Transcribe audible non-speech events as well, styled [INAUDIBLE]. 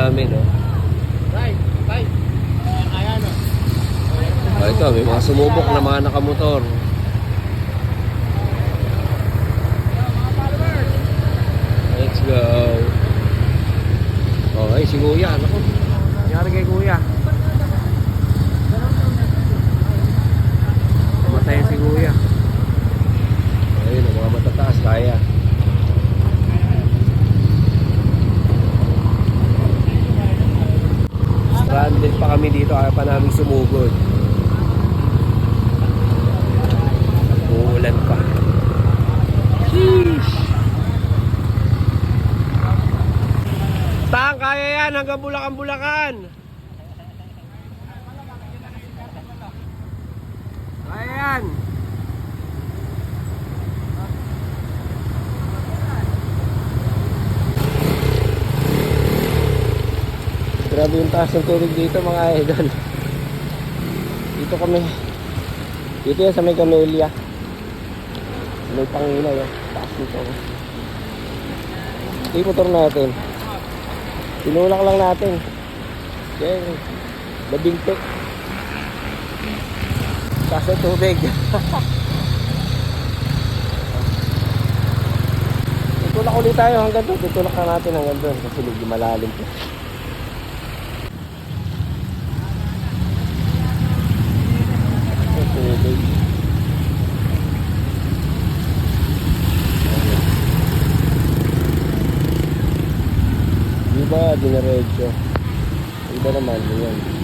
namin, oh. Right, right. Ayan, oh. Ah, ito, may mga sumubok na mga nakamotor. Stranded pa kami dito, kaya pa namin sumugod. Uulan pa. Sheesh! Tang, kaya yan hanggang Bulacan-Bulacan. Kaya yan. Grabe yung taas ng tubig dito mga idol. Dito kami. Dito yan sa may Camellia. May panginaw yan. Taas nito. Ito yung motor natin. Tinulak lang natin. Yan. Labingti. Taas ng tubig. [LAUGHS] Tutulak ulit tayo hanggang doon. Tutulak na natin hanggang doon kasi medyo malalim po. Ba, dinaretso? Iba naman, yun.